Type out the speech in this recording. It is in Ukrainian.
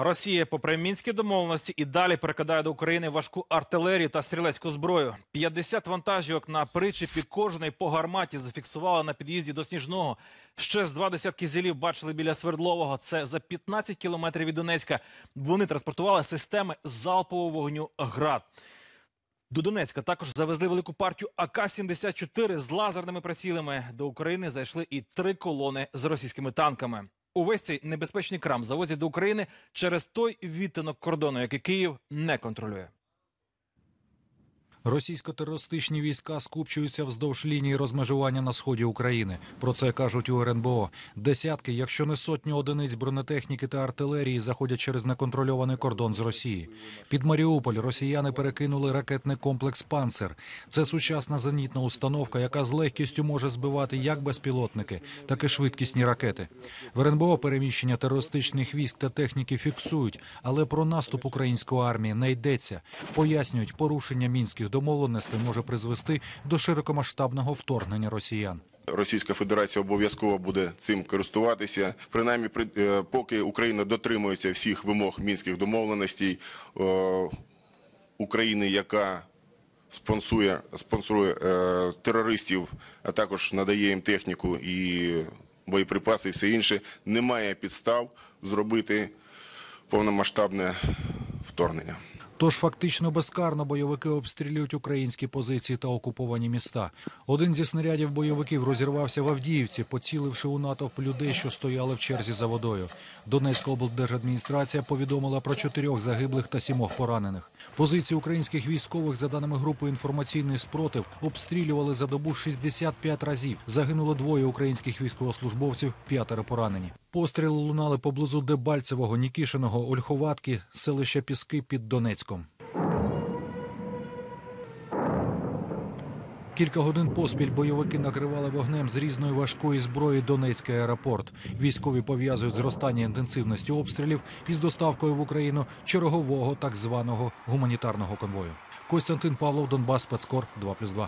Росія, попри мінські домовленості, і далі перекидає до України важку артилерію та стрілецьку зброю. 50 вантажівок на причепі кожної по гарматі зафіксували на під'їзді до Сніжного. Ще з два десятки зілів бачили біля Свердлового. Це за 15 кілометрів від Донецька. Вони транспортували системи залпового вогню ГРАД. До Донецька також завезли велику партію АК-74 з лазерними прицілами. До України зайшли і три колони з російськими танками. Увесь цей небезпечний крам завозять до України через той відтинок кордону, який Київ не контролює. Російсько-терористичні війська скупчуються вздовж лінії розмежування на сході України. Про це кажуть у РНБО. Десятки, якщо не сотні одиниць бронетехніки та артилерії, заходять через неконтрольований кордон з Росії. Під Маріуполь росіяни перекинули ракетний комплекс Панцер. Це сучасна зенітна установка, яка з легкістю може збивати як безпілотники, так і швидкісні ракети. В РНБО переміщення терористичних військ та техніки фіксують, але про наступ української армії не йдеться. Пояснюють, порушення мінських домовленостей може призвести до широкомасштабного вторгнення росіян. Російська Федерація обов'язково буде цим користуватися. Принаймні, при- е, поки Україна дотримується всіх вимог мінських домовленостей, е, України, яка спонсує, спонсорує е, терористів, а також надає їм техніку і боєприпаси, і все інше, немає підстав зробити повномасштабне вторгнення. Тож фактично безкарно бойовики обстрілюють українські позиції та окуповані міста. Один зі снарядів бойовиків розірвався в Авдіївці, поціливши у натовп людей, що стояли в черзі за водою. Донецька облдержадміністрація повідомила про чотирьох загиблих та сімох поранених. Позиції українських військових, за даними групи інформаційний спротив, обстрілювали за добу 65 разів. Загинуло двоє українських військовослужбовців, п'ятеро поранені. Постріли лунали поблизу Дебальцевого, Нікішиного, Ольховатки, селища Піски під Донецьком. Кілька годин поспіль бойовики накривали вогнем з різної важкої зброї Донецький аеропорт. Військові пов'язують зростання інтенсивності обстрілів із доставкою в Україну чергового так званого гуманітарного конвою. Костянтин Павлов, Донбас, Спецкор 2+,2.